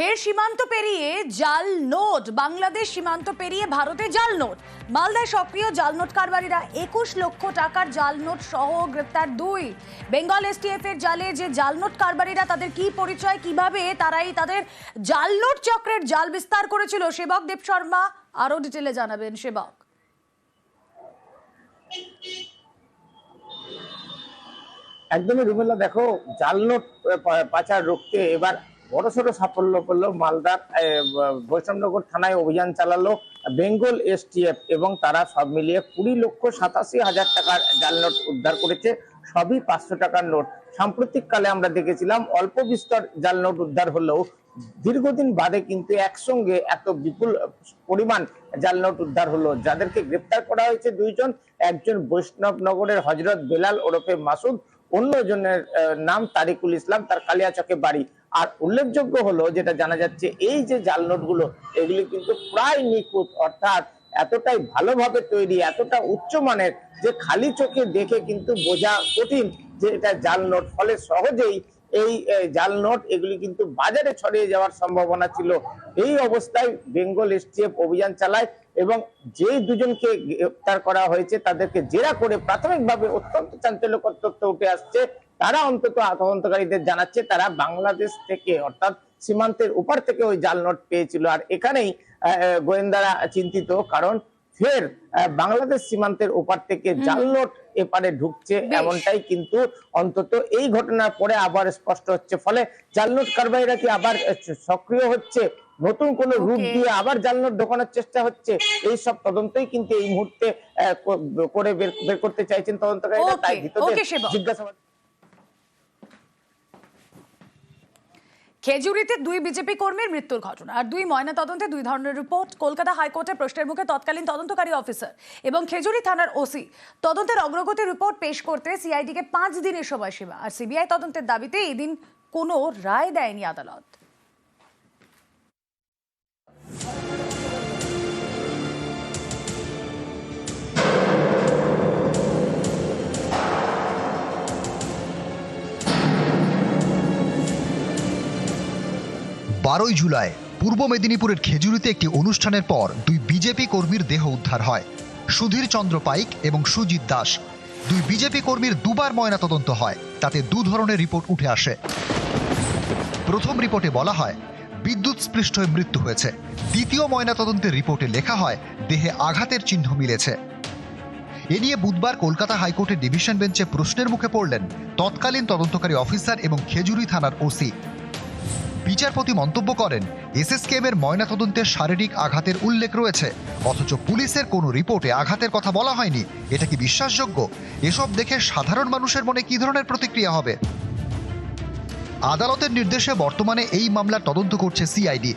ফের সীমান্ত পেরিয়ে জাল নোট। বাংলাদেশ সীমান্ত পেরিয়ে ভারতে জাল নোট। মালদায় সক্রিয় জাল নোট কারবারিরা একুশ লক্ষ টাকার জাল নোট সহ গ্রেপ্তার দুই। বেঙ্গল এসটিএফ এর জালে যে জাল নোট কারবারিরা তাদের কি পরিচয়, কীভাবে তারাই তাদের জাল নোট চক্রের জাল বিস্তার করেছিল? সেবক দেব শর্মা আরও ডিটেলে জানাবেন। সেবক। একদমই রুমেলা দেখো, জাল নোট পাচার রুখতে এবার বড়সড় সাফল্য পেল মালদার বৈষ্ণবনগর থানায় অভিযান চালালো বেঙ্গল এসটিএফ এবং তারা সব মিলিয়ে কুড়ি লক্ষ সাতাশি হাজার টাকার জাল নোট উদ্ধার করেছে। সবই পাঁচশো টাকার নোট। সাম্প্রতিক কালে আমরা দেখেছিলাম অল্প বিস্তর জাল নোট উদ্ধার হলেও দীর্ঘদিন বাদে কিন্তু একসঙ্গে এত বিপুল পরিমাণ জাল নোট উদ্ধার হলো। যাদেরকে গ্রেপ্তার করা হয়েছে দুইজন, একজন বৈষ্ণবনগরের হজরত বেলাল ওরফে মাসুদ, অন্যজনের নাম তারিকুল ইসলাম, তার কালিয়াচকে বাড়ি। আর উল্লেখযোগ্য হলো যেটা জানা যাচ্ছে, এই যে জাল নোটগুলো, এগুলি কিন্তু প্রায় নিখুঁত, অর্থাৎ এতটাই ভালোভাবে তৈরি, এতটা উচ্চমানের যে খালি চোখে দেখে কিন্তু বোঝা কঠিন যে এটা জাল নোট। ফলে সহজেই এই জাল নোট, এগুলি কিন্তু বাজারে ছড়িয়ে যাওয়ার সম্ভাবনা ছিল। এই অবস্থায় বেঙ্গল এসটিএফ অভিযান চালায় এবং যে দুজনকে গ্রেপ্তার করা হয়েছে, তাদেরকে জেরা করে প্রাথমিকভাবে অত্যন্ত চাঞ্চল্যকর তথ্য উঠে আসছে। তারা অন্তত তদন্তকারীদের জানাচ্ছে তারা বাংলাদেশ থেকে অর্থাৎ সীমান্তের উপর থেকে ওই জাল নোট পেয়েছিল। আর এখানেই গোয়েন্দারা চিন্তিত কারণ ফের বাংলাদেশ সীমান্তের ওপার থেকে জাল নোট এপারে ঢুকছে এমনটাই কিন্তু অন্তত এই ঘটনার পরে আবার স্পষ্ট হচ্ছে। ফলে জাল নোট কারবারিরা কি আবার সক্রিয় হচ্ছে? নতুন কোন রূপ দিয়ে আবার জাল নোট ঢোকানোর চেষ্টা হচ্ছে? এই সব তদন্তই কিন্তু এই মুহূর্তে করে বের বের করতে চাইছেন তদন্তকারীরা। তাই ভিতরে জিজ্ঞাসাবাদ খেজুরিতে দুই বিজেপি কর্মীর মৃত্যুর ঘটনা আর দুই ময়না তদন্তে দুই ধরনের রিপোর্ট। কলকাতা হাইকোর্টে প্রশ্নের মুখে তৎকালীন তদন্তকারী অফিসার এবং খেজুরি থানার ওসি। তদন্তের অগ্রগতি রিপোর্ট পেশ করতে সিআইডিকে পাঁচ দিনের সময়সীমা। আর সিবিআই তদন্তের দাবিতে এদিন কোনো রায় দেয়নি আদালত। বারোই জুলাই পূর্ব মেদিনীপুরের খেজুরিতে একটি অনুষ্ঠানের পর দুই বিজেপি কর্মীর দেহ উদ্ধার হয়। সুধীর চন্দ্র পাইক এবং সুজিত দাস। দুই বিজেপি কর্মীর দুবার ময়নাতদন্ত হয়। তাতে দু ধরনের রিপোর্ট উঠে আসে। প্রথম রিপোর্টে বলা হয়, বিদ্যুৎ স্পৃষ্ট হয়ে মৃত্যু হয়েছে। দ্বিতীয় ময়নাতদন্তের রিপোর্টে লেখা হয়, দেহে আঘাতের চিহ্ন মিলেছে। এ নিয়ে বুধবার কলকাতা হাইকোর্টের ডিভিশন বেঞ্চে প্রশ্নের মুখে পড়লেন তৎকালীন তদন্তকারী অফিসার এবং খেজুরি থানার ওসি। বিচারপতি মন্তব্য করেন এসএসকেএম এর ময়নাতদন্তের শারীরিক আঘাতের উল্লেখ রয়েছে। অথচ পুলিশের কোনো রিপোর্টে আঘাতের কথা বলা হয়নি। এটা কি বিশ্বাসযোগ্য? এসব দেখে সাধারণ মানুষের মনে কি ধরনের প্রতিক্রিয়া হবে? আদালতের নির্দেশে বর্তমানে এই মামলার তদন্ত করছে সিআইডি।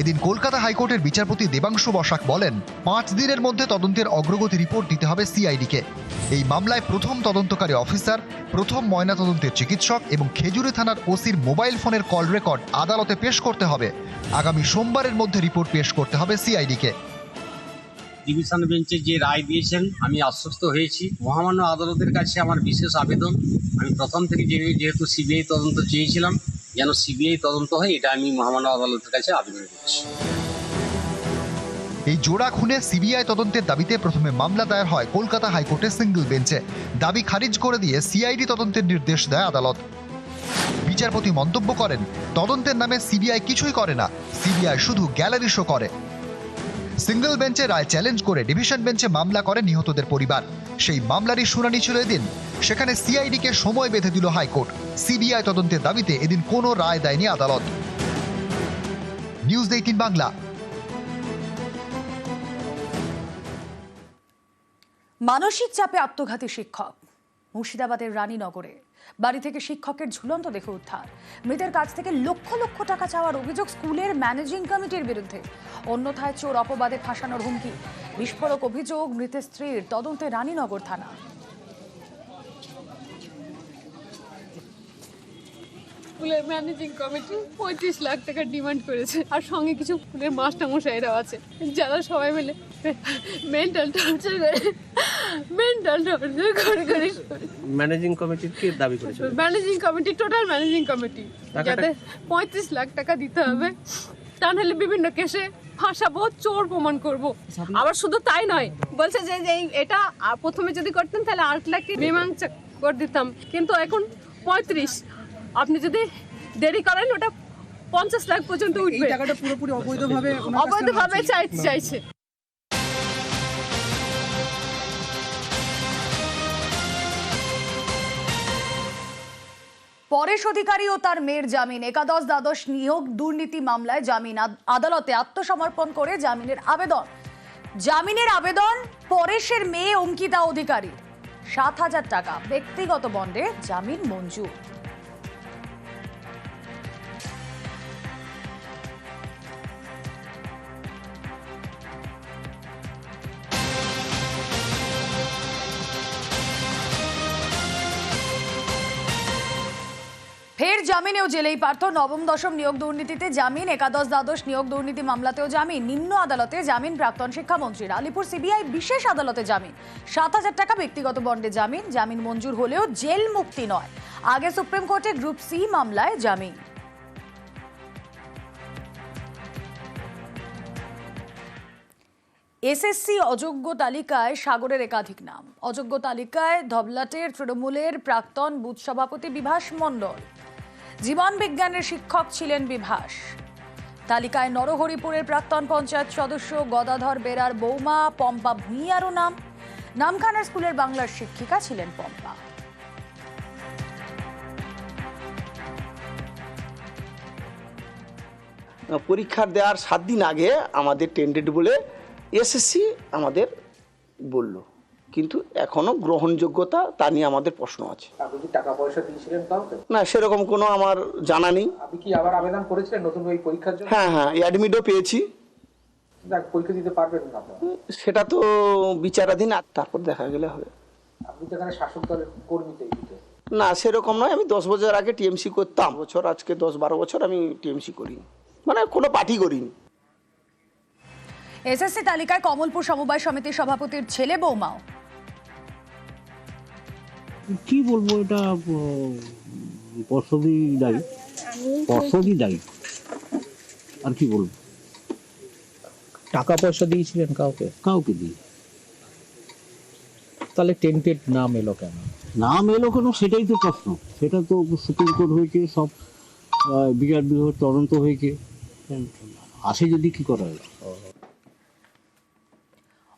এদিন কলকাতা হাইকোর্টের বিচারপতি দেবাংশু বসাক বলেন, পাঁচ দিনের মধ্যে তদন্তের অগ্রগতি রিপোর্ট দিতে হবে সিআইডিকে। এই মামলায় প্রথম তদন্তকারী অফিসার, প্রথম ময়নাতদন্তের চিকিৎসক এবং খেজুরি থানার ওসির মোবাইল ফোনের কল রেকর্ড আদালতে পেশ করতে হবে। আগামী সোমবারের মধ্যে রিপোর্ট পেশ করতে হবে সিআইডিকে। ডিভিশন বেঞ্চে যে রায় দিয়েছেন, আমি আশ্বস্ত হয়েছি। মহামান্য আদালতের কাছে আমার বিশেষ আবেদন। আমি প্রথম থেকে যেহেতু সিবিআই তদন্ত চেয়েছিলাম যেন সিবিআই তদন্ত হয়, এটা আমি মহামান্য আদালতের কাছে আবেদন করছি। এই জোড়া খুনে সিবিআই তদন্তের দাবিতে প্রথমে মামলা দায়ের হয় কলকাতা হাইকোর্টের সিঙ্গল বেঞ্চে। দাবি খারিজ করে দিয়ে সিআইডি তদন্তের নির্দেশ দেয় আদালত। বিচারপতি মন্তব্য করেন, তদন্তের নামে সিবিআই কিছুই করে না, সিবিআই শুধু গ্যালারি শো করে। সিঙ্গল বেঞ্চে রায় চ্যালেঞ্জ করে ডিভিশন বেঞ্চে মামলা করে নিহতদের পরিবার। সেই মামলারই শুনানি ছিল এদিন। সেখানে সিআইডিকে সময় বেঁধে দিল হাইকোর্ট। সিবিআই তদন্তের দাবিতে এদিন কোনো রায় দেয়নি আদালত। News eighteen Bangla. মানসিক চাপে আত্মঘাতী শিক্ষক। মুর্শিদাবাদের রানীনগরে। বাড়ি থেকে শিক্ষকের ঝুলন্ত দেহ উদ্ধার। মৃতের কাছ থেকে লক্ষ লক্ষ টাকা চাওয়ার অভিযোগ স্কুলের ম্যানেজিং কমিটির বিরুদ্ধে। অন্যথায় চোর অপবাদে ফাঁসানোর হুমকি। বিস্ফোরক অভিযোগ মৃতের স্ত্রীর তদন্তে রানীনগর থানা। স্কুলের ম্যানেজিং কমিটি পঁয়ত্রিশ লাখ টাকার ডিমান্ড করেছে। আর সঙ্গে কিছু স্কুলের মাস্টারমশাইরাও আছে। যারা সবাই মিলে মেন্টাল টর্চার করে মেন্টাল টর্চার করে করে ম্যানেজিং কমিটির কি দাবি করেছিল managing committee total managing committee. যাতে পঁয়ত্রিশ লাখ টাকা দিতে হবে। তা নাহলে বিভিন্ন কেসে ফাঁসাবো চোর প্রমাণ করব। আবার শুধু তাই নয় বলছে যে এটা প্রথমে যদি করতেন তাহলে আট লাখ মীমাংসা করে দিতাম। কিন্তু এখন পঁয়ত্রিশ। আপনি যদি দেরি করেন ওটা পঞ্চাশ লাখ পর্যন্ত উঠবে। টাকাটা পুরোপুরি অবৈধভাবে অবৈধভাবে চাইছে। পরেশ অধিকারী ও তার মেয়ের জামিন। একাদশ দ্বাদশ নিয়োগ দুর্নীতি মামলায় জামিন। আদ- আদালতে আত্মসমর্পণ করে জামিনের আবেদন। জামিনের আবেদন পরেশের মেয়ে অঙ্কিতা অধিকারী। সাত হাজার টাকা। ব্যক্তিগত বন্ডে জামিন মঞ্জুর। ফের জামিনেও জেলেই পার্থ। নবম, দশম নিয়োগ দুর্নীতিতে জামিন, একাদশ, দ্বাদশ নিয়োগ দুর্নীতি মামলাতেও জামিন, নিম্ন আদালতে জামিন প্রাক্তন শিক্ষামন্ত্রীর। আলিপুর সিবিআই বিশেষ আদালতে জামিন, সাত হাজার টাকা ব্যক্তিগত বন্ডে জামিন জামিন মঞ্জুর হলেও জেল মুক্তি নয়। আগে সুপ্রিম কোর্টে গ্রুপ সি মামলায় জামিন। এসএসসি অযোগ্য তালিকায় সাগরের একাধিক নাম। অযোগ্য তালিকায় ধবলাটের, তৃণমূলের প্রাক্তন বুথ সভাপতি বিভাস মণ্ডল। জীবন বিজ্ঞানের শিক্ষক ছিলেন বিভাস। তালিকায় নরহরিপুরের প্রাক্তন পঞ্চায়েত সদস্য গদাধর বেরার বৌমা, পম্পা ভূঁইয়ারও নাম। নামখানা স্কুলের বাংলার শিক্ষিকা ছিলেন পম্পা। পরীক্ষার দেওয়ার সাত দিন আগে আমাদের টেন্ডেড বলে এসএসসি আমাদের বলল। কিন্তু এখনও গ্রহণযোগ্যতা তা নিয়ে আমাদের প্রশ্ন আছে। টাকা পয়সা দিয়েছিলেন না সেরকম কোনো আমার জানা নেই। আপনি কি আবার আবেদন করেছিলেন নতুন ওই পরীক্ষার জন্য? হ্যাঁ হ্যাঁ অ্যাডমিটও পেয়েছি। পরীক্ষা দিতে পারবেন না সেটা তো বিচারাধীন আর তারপর দেখা গেলে হবে। আপনি তো এখানে শাসক দলের কর্মী না সেরকম নয় আমি দশ বছর আগে টিএমসি করতাম। বছর আজকে দশ বারো বছর আমি টিএমসি করিনি মানে কোনো পার্টি করিনি। এসএসসি তালিকায় কমলপুর সমবায় সমিতির সভাপতির ছেলে বৌমাও। কি বলব এটা পর্ষদই দায়ী। পর্ষদই দায়ী। আর কি বলব? টাকা পয়সা দিয়েছিলেন কাউকে? কাউকে দিই তাহলে টেন্টেড নাম এলো কেন? নাম এলো কেন সেটাই তো প্রশ্ন। সেটা তো সুপ্রিম কোর্ট হয়েছে সব বিচার বিভাগ তদন্ত হয়েছে। আসে যদি কি করা যায়।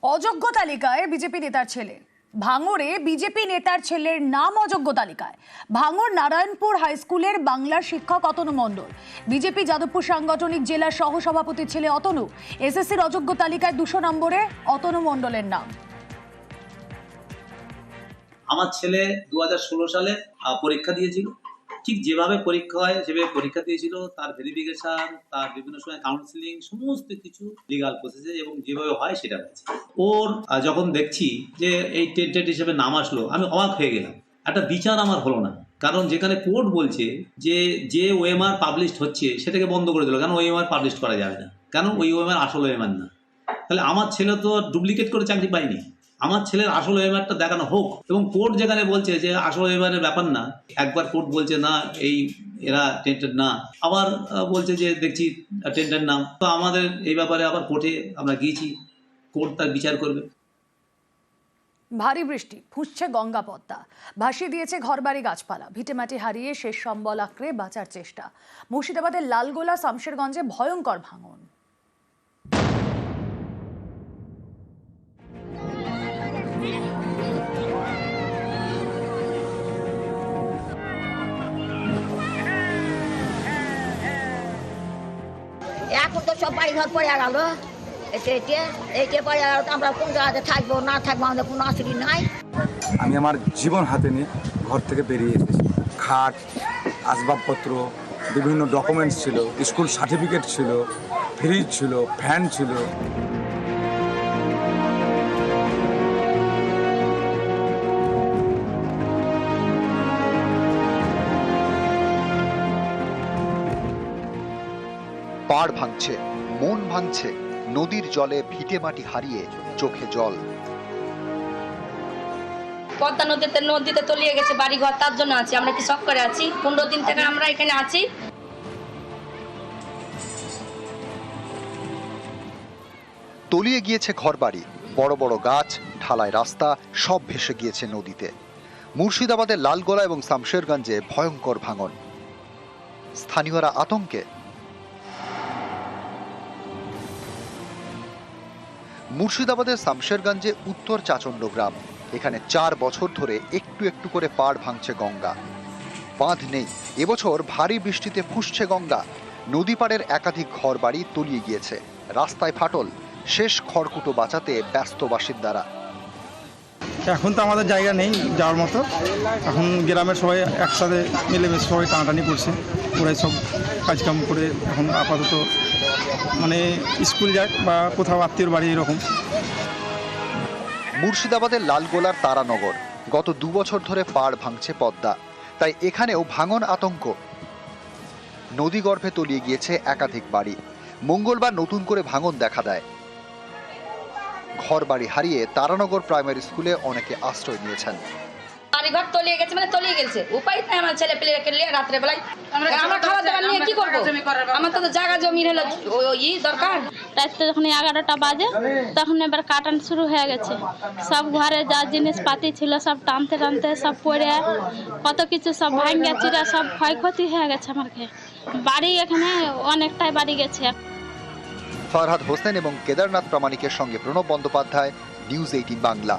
অযোগ্য তালিকায় বিজেপি নেতার ছেলে। ভাঙড়ে বিজেপি নেতার ছেলের নাম অযোগ্য তালিকায়। ভাঙড় নারায়ণপুর হাই স্কুলের বাংলার শিক্ষক অতনু মণ্ডল। বিজেপি যাদবপুর সাংগঠনিক জেলার সহসভাপতির ছেলে অতনু। এসএসসির অযোগ্য তালিকায় দুশো নম্বরে অতনু মণ্ডলের নাম। আমার ছেলে দু হাজার ষোলো সালে পরীক্ষা দিয়েছিল। ঠিক যেভাবে পরীক্ষা হয়, সেভাবে পরীক্ষা দিয়েছিল, তার ভেরিফিকেশন তার বিভিন্ন সময় কাউন্সিলিং সমস্ত কিছু লিগাল প্রসেসে এবং যেভাবে হয় সেটা হয়েছে। ওর যখন দেখছি যে এই টেন্টেড হিসেবে নাম আসলো, আমি অবাক হয়ে গেলাম। একটা বিচার আমার হলো না। কারণ যেখানে কোর্ট বলছে যে যে ওএমআর পাবলিশড হচ্ছে, সেটাকে বন্ধ করে দিল। কেন ওএমআর পাবলিশ করা যাবে না? কেন ওই ওএমআর আসল ওএমআর না? তাহলে আমার ছেলে তো ডুপ্লিকেট করে চাকরি পায়নি। আমার ছেলের আসল ওয়েমারটা দেখানো হোক। এবং কোর্ট যেখানে বলছে যে আসল ওয়েমারের ব্যাপার না, একবার কোর্ট বলছে, না, এই এরা টেন্টেড না। আবার বলছে যে, দেখছি টেন্টেড নাম তো আমাদের এই ব্যাপারে আবার কোর্টে আমরা গিয়েছি, কোর্ট তার বিচার করবে। ভারী বৃষ্টি, ফুঁসছে গঙ্গা পদ্মা। ভাসিয়ে দিয়েছে ঘরবাড়ি গাছপালা, ভিটেমাটি হারিয়ে শেষ সম্বল আঁকড়ে বাঁচার চেষ্টা। মুর্শিদাবাদের লালগোলা, শামশেরগঞ্জে ভয়ঙ্কর ভাঙন। সব বাড়ি ঘর পড়ে গেল। এতে পড়ে আমরা কোন জায়গাতে থাকব না থাকব আমাদের কোনো আশ্রয় নাই। আমি আমার জীবন হাতে নিয়ে ঘর থেকে বেরিয়ে এসেছি। খাট আসবাবপত্র বিভিন্ন ডকুমেন্টস ছিল স্কুল সার্টিফিকেট ছিল ফ্রিজ ছিল ফ্যান ছিল। পাড় ভাঙছে। ভাঙছে। নদীর জলে ভিটে মাটি হারিয়ে চোখে জল। পদ্মা নদীতে নদীতে তলিয়ে গেছে বাড়ি ঘর তার জন্য আছি। আমরা কি শখ করে আছি? পনেরো দিন থেকে আমরা এখানে আছি। তলিয়ে গিয়েছে ঘরবাড়ি। বড় বড় গাছ ঢালাই রাস্তা সব ভেসে গিয়েছে নদীতে। মুর্শিদাবাদের লালগোলা এবং শামশেরগঞ্জে ভয়ঙ্কর ভাঙন। স্থানীয়রা আতঙ্কে। মুর্শিদাবাদের শামশেরগঞ্জে উত্তর চাচণ্ড গ্রাম। এখানে চার বছর ধরে একটু একটু করে পাড় ভাঙছে গঙ্গা। বাঁধ নেই। এবছর ভারী বৃষ্টিতে ফুসছে গঙ্গা। নদী পাড়ের একাধিক ঘর বাড়ি তলিয়ে গিয়েছে। রাস্তায় ফাটল। শেষ খড়কুটো বাঁচাতে ব্যস্ত বাসিন্দারা। এখন তো আমাদের জায়গা নেই যাওয়ার মতো। এখন গ্রামের সবাই একসাথে মিলেমিশে সবাই টানাটানি করছে। ওরাই সব কাজকাম করে এখন আপাতত মানে স্কুল যাক বা কোথাও আত্মীয়র বাড়ি, এরকম। মুর্শিদাবাদের লালগোলার তারানগর গত দু বছর ধরে পাড় ভাঙছে পদ্মা। তাই এখানেও ভাঙন আতঙ্ক। নদীগর্ভে তলিয়ে গিয়েছে একাধিক বাড়ি। মঙ্গলবার নতুন করে ভাঙন দেখা দেয়। ঘর বাড়ি হারিয়ে তারানগর প্রাইমারি স্কুলে অনেকে আশ্রয় নিয়েছেন। বাড়ি ঘর তলিয়ে গেছে মানে তলিয়ে গেছে। উপায় নাই আমার ছেলে পেলে নিয়ে রাত্রে বেলায় আমরা খাওয়া দাওয়া নিয়ে কি করব? আমার তো জায়গা জমি হলো ই দরকার। রাত্রে যখন এগারোটা বাজে তখন এবার কাটান শুরু হয়ে গেছে। সব ঘরে যা জিনিসপাতি ছিল সব টানতে টানতে সব পড়ে কত কিছু সব ভাঙ্গা চিরা সব ক্ষয়ক্ষতি হয়ে গেছে আমার বাড়ি এখানে অনেকটাই বাড়ি গেছে। ফরহাদ হোসেন এবং কেদারনাথ প্রামাণিকের সঙ্গে প্রণব বন্দ্যোপাধ্যায় নিউজ এইটিন বাংলা।